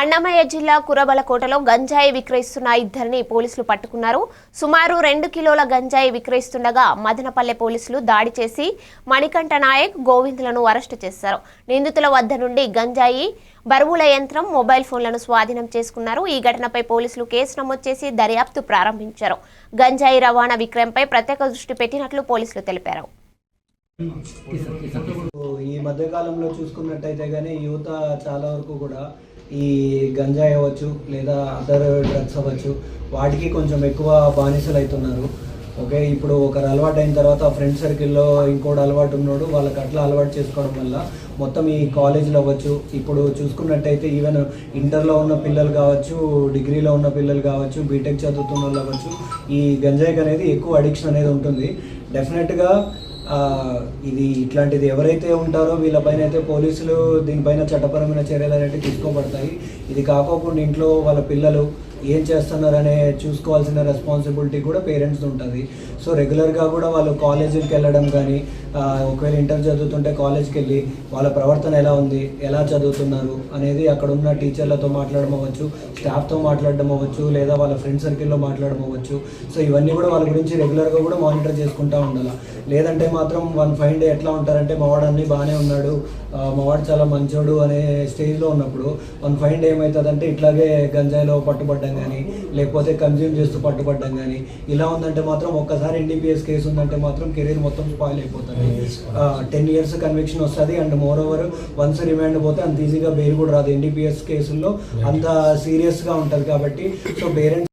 అన్నమయ్య జిల్లా కురబలకోటలో గంజాయి విక్రయిస్తున్న ఇద్దరిని పోలీసులు పట్టుకున్నారు. సుమారు రెండు కిలోల గంజాయి విక్రయిస్తుండగా మదనపల్లె పోలీసులు దాడి చేసి మణికంఠ నాయక్ గోవిందులను అరెస్టు చేశారు. నిందితుల వద్ద నుండి గంజాయి బరువుల యంత్రం మొబైల్ ఫోన్లను స్వాధీనం చేసుకున్నారు. ఈ ఘటనపై పోలీసులు కేసు నమోదు చేసి దర్యాప్తు ప్రారంభించారు. గంజాయి రవాణా విక్రయంపై ప్రత్యేక దృష్టి పెట్టినట్లు పోలీసులు తెలిపారు. ఈ మధ్యకాలంలో చూసుకున్నట్టయితే కానీ యువత చాలా వరకు కూడా ఈ గంజాయి అవ్వచ్చు లేదా అదర్ డ్రగ్స్ అవ్వచ్చు వాటికి కొంచెం ఎక్కువ బానిసలు అవుతున్నారు ఓకే ఇప్పుడు ఒకరు అలవాటు అయిన తర్వాత ఫ్రెండ్ సర్కిల్లో ఇంకోటి అలవాటు ఉన్నాడు వాళ్ళకి అట్లా అలవాటు చేసుకోవడం వల్ల మొత్తం ఈ కాలేజీలో అవ్వచ్చు. ఇప్పుడు చూసుకున్నట్టయితే ఈవెన్ ఇంటర్లో ఉన్న పిల్లలు కావచ్చు డిగ్రీలో ఉన్న పిల్లలు కావచ్చు బీటెక్ చదువుతున్న వాళ్ళు అవ్వచ్చు ఈ గంజాయికి అనేది ఎక్కువ అడిక్షన్ అనేది ఉంటుంది. డెఫినెట్గా ఇది ఇట్లాంటిది ఎవరైతే ఉంటారో వీళ్ళపైన అయితే పోలీసులు దీనిపైన చట్టపరమైన చర్యలు అనేవి తీసుకోబడతాయి. ఇది కాకోకుండా ఇంట్లో వాళ్ళ పిల్లలు ఏం చేస్తున్నారనే చూసుకోవాల్సిన రెస్పాన్సిబిలిటీ కూడా పేరెంట్స్ ఉంటుంది. సో రెగ్యులర్గా కూడా వాళ్ళు కాలేజీకి వెళ్ళడం కానీ ఒకవేళ ఇంటర్ చదువుతుంటే కాలేజ్కి వెళ్ళి వాళ్ళ ప్రవర్తన ఎలా ఉంది ఎలా చదువుతున్నారు అనేది అక్కడ ఉన్న టీచర్లతో మాట్లాడడం అవ్వచ్చు స్టాఫ్తో మాట్లాడడం అవ్వచ్చు లేదా వాళ్ళ ఫ్రెండ్ సర్కిల్లో మాట్లాడడం అవ్వచ్చు. సో ఇవన్నీ కూడా వాళ్ళ గురించి రెగ్యులర్గా కూడా మానిటర్ చేసుకుంటూ ఉండాలి. లేదంటే మాత్రం వన్ ఫైవ్ డే ఎట్లా ఉంటారంటే మావాడు అన్నీ బాగానే ఉన్నాడు మావాడు చాలా మంచోడు అనే స్టేజ్లో ఉన్నప్పుడు వన్ ఫైవ్ డే ఏమవుతుందంటే ఇట్లాగే గంజాయిలో పట్టుబడ్డం కానీ లేకపోతే కన్జ్యూమ్ చేస్తూ పట్టుబడ్డం కానీ ఇలా ఉందంటే మాత్రం ఒక్కసారి ఎన్డీపీఎస్ కేసు ఉందంటే మాత్రం కెరీర్ మొత్తం స్పాయిల్ అయిపోతుంది. టెన్ ఇయర్స్ కన్విక్షన్ వస్తుంది and moreover once remand పోతే అంత ఈజీగా బెయిల్ కూడా రాదు. ఎన్డీపీఎస్ కేసుల్లో అంత సీరియస్గా ఉంటుంది కాబట్టి సో పేరెంట్స్